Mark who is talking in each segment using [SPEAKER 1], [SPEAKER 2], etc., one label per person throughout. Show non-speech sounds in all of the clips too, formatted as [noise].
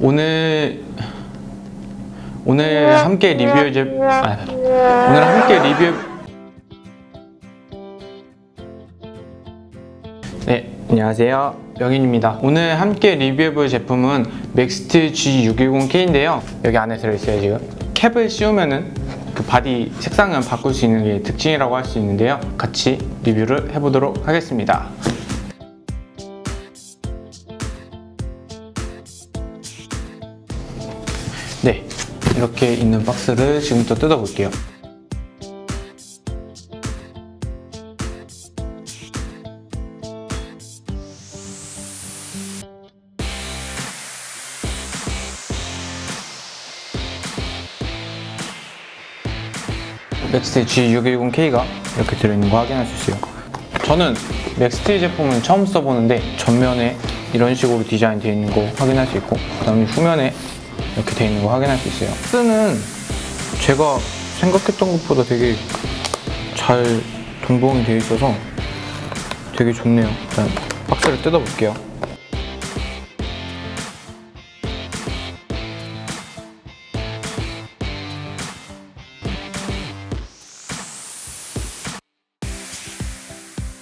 [SPEAKER 1] 오늘 오늘 함께 리뷰할 제 아, 오늘 함께 리뷰. 네 안녕하세요. 명인입니다. 오늘 함께 리뷰해 볼 제품은 맥스트 G610K인데요. 여기 안에 들어있어요 지금. 캡을 씌우면은 그 바디 색상은 바꿀 수 있는 게 특징이라고 할 수 있는데요. 같이 리뷰를 해보도록 하겠습니다 네. 이렇게 있는 박스를 지금부터 뜯어볼게요. 맥스트 G610K가 이렇게 들어있는 거 확인할 수 있어요. 저는 맥스트 제품은 처음 써보는데 전면에 이런 식으로 디자인 되어 있는 거 확인할 수 있고 그 다음에 후면에 이렇게 되어 있는 거 확인할 수 있어요. 박스는 제가 생각했던 것보다 되게 잘 동봉이 되어 있어서 되게 좋네요. 일단 박스를 뜯어볼게요.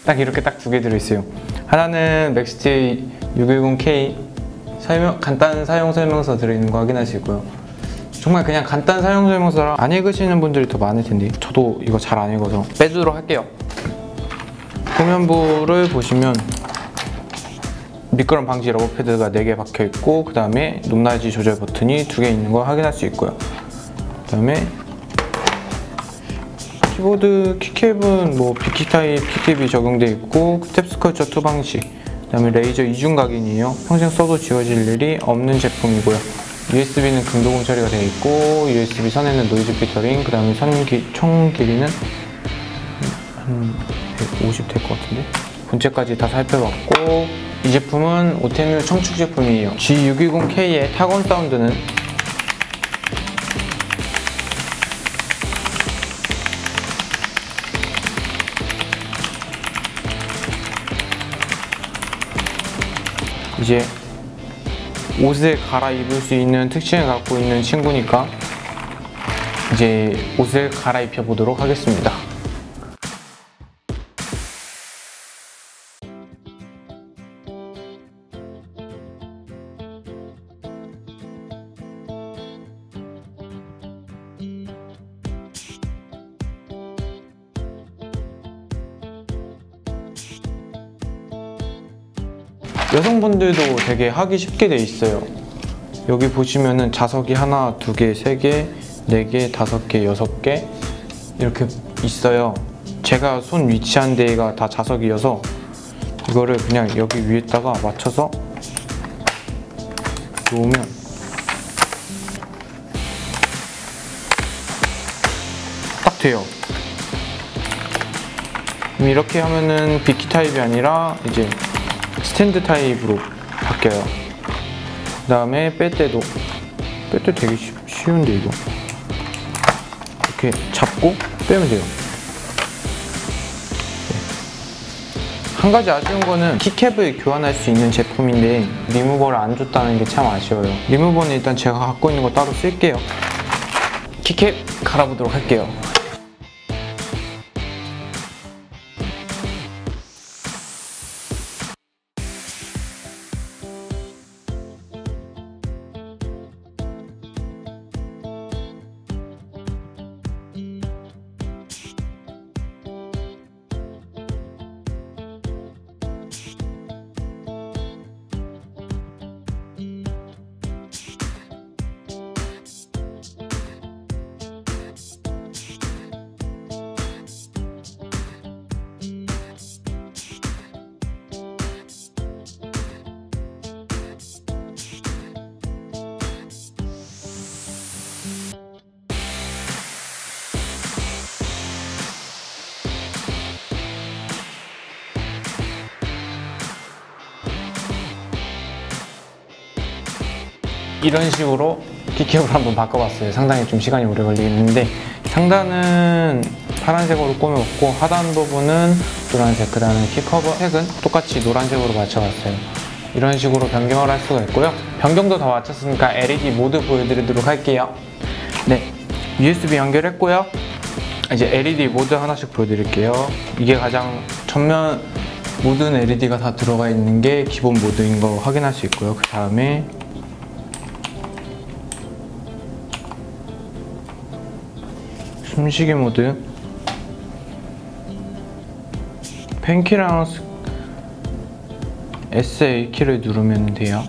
[SPEAKER 1] 딱 이렇게 딱 두 개 들어있어요. 하나는 맥스트 610K 설명, 간단 사용 설명서 들어있는 거 확인하시고요. 정말 그냥 간단 사용 설명서랑 안 읽으시는 분들이 더 많을 텐데 저도 이거 잘 안 읽어서. 빼주도록 할게요. 후면부를 보시면 미끄럼 방지 러버 패드가 4개 박혀 있고 그 다음에 높낮이 조절 버튼이 두개 있는 거 확인할 수 있고요. 그 다음에 키보드 키캡은 뭐 비키 타입 키캡이 적용되어 있고 스텝 스컬처 2 방식 그다음에 레이저 이중 각인이에요. 평생 써도 지워질 일이 없는 제품이고요. USB는 금도금 처리가 되어 있고 USB 선에는 노이즈 피터링 그 다음에 선 기, 총 길이는 한150 될 것 같은데? 본체까지 다 살펴봤고 이 제품은 오테뮤 청축 제품이에요. G620K의 타건 사운드는 이제 옷을 갈아입을 수 있는 특징을 갖고 있는 친구니까 이제 옷을 갈아입혀 보도록 하겠습니다. 여성분들도 되게 하기 쉽게 돼 있어요. 여기 보시면은 자석이 하나, 두 개, 세 개, 네 개, 다섯 개, 여섯 개 이렇게 있어요. 제가 손 위치한 데가 다 자석이어서 이거를 그냥 여기 위에다가 맞춰서 놓으면 딱 돼요. 이렇게 하면은 비키 타입이 아니라 이제 스탠드 타입으로 바뀌어요. 그 다음에 뺄 때도 뺄 때 되게 쉬, 쉬운데 이거. 이렇게 잡고 빼면 돼요. 네. 한 가지 아쉬운 거는 키캡을 교환할 수 있는 제품인데 리무버를 안 줬다는 게 참 아쉬워요. 리무버는 일단 제가 갖고 있는 거 따로 쓸게요. 키캡 갈아보도록 할게요 이런 식으로 키캡을 한번 바꿔봤어요 상당히 좀 시간이 오래 걸리겠는데 상단은 파란색으로 꾸몄고 하단 부분은 노란색 그 다음에 키 커버 색은 똑같이 노란색으로 맞춰봤어요 이런 식으로 변경을 할 수가 있고요. 변경도 다 마쳤으니까 LED 모드 보여드리도록 할게요. 네, USB 연결했고요. 이제 LED 모드 하나씩 보여드릴게요. 이게 가장 전면 모든 LED가 다 들어가 있는 게 기본 모드인 거 확인할 수 있고요. 그 다음에 숨쉬기 모드 펜키랑 스- SA 키를 누르면 돼요.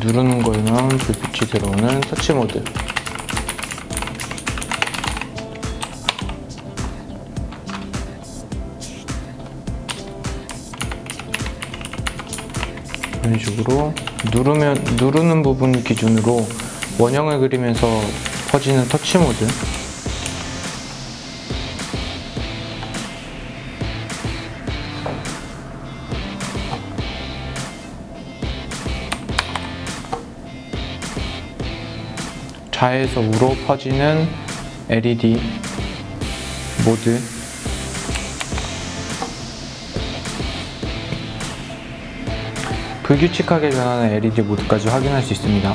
[SPEAKER 1] 누르는 거면 불빛이 들어오는 터치 모드. 이런 식으로 누르면 누르는 부분 기준으로 원형을 그리면서 퍼지는 터치 모드. 좌에서 우로 퍼지는 LED 모드 불규칙하게 변하는 LED 모드까지 확인할 수 있습니다.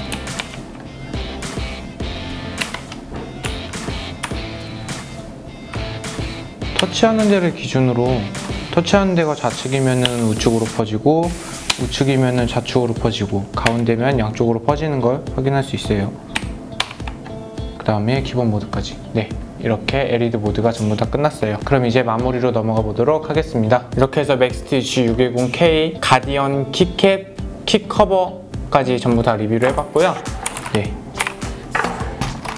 [SPEAKER 1] 터치하는 데를 기준으로 터치하는 데가 좌측이면 우측으로 퍼지고 우측이면 좌측으로 퍼지고 가운데면 양쪽으로 퍼지는 걸 확인할 수 있어요. 그 다음에 기본 모드까지 네 이렇게 LED 모드가 전부 다 끝났어요. 그럼 이제 마무리로 넘어가 보도록 하겠습니다. 이렇게 해서 맥스티치 610K 가디언 키캡 킥커버까지 전부 다 리뷰를 해봤고요. 네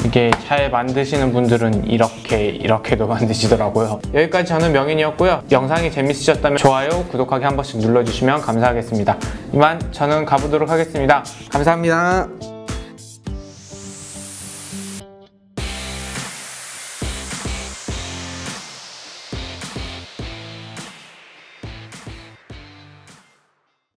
[SPEAKER 1] 이게 잘 만드시는 분들은 이렇게 이렇게도 [laughs] 만드시더라고요. 여기까지 저는 명인이었고요. 영상이 재밌으셨다면 좋아요 구독하기 한 번씩 눌러주시면 감사하겠습니다. 이만 저는 가보도록 하겠습니다. 감사합니다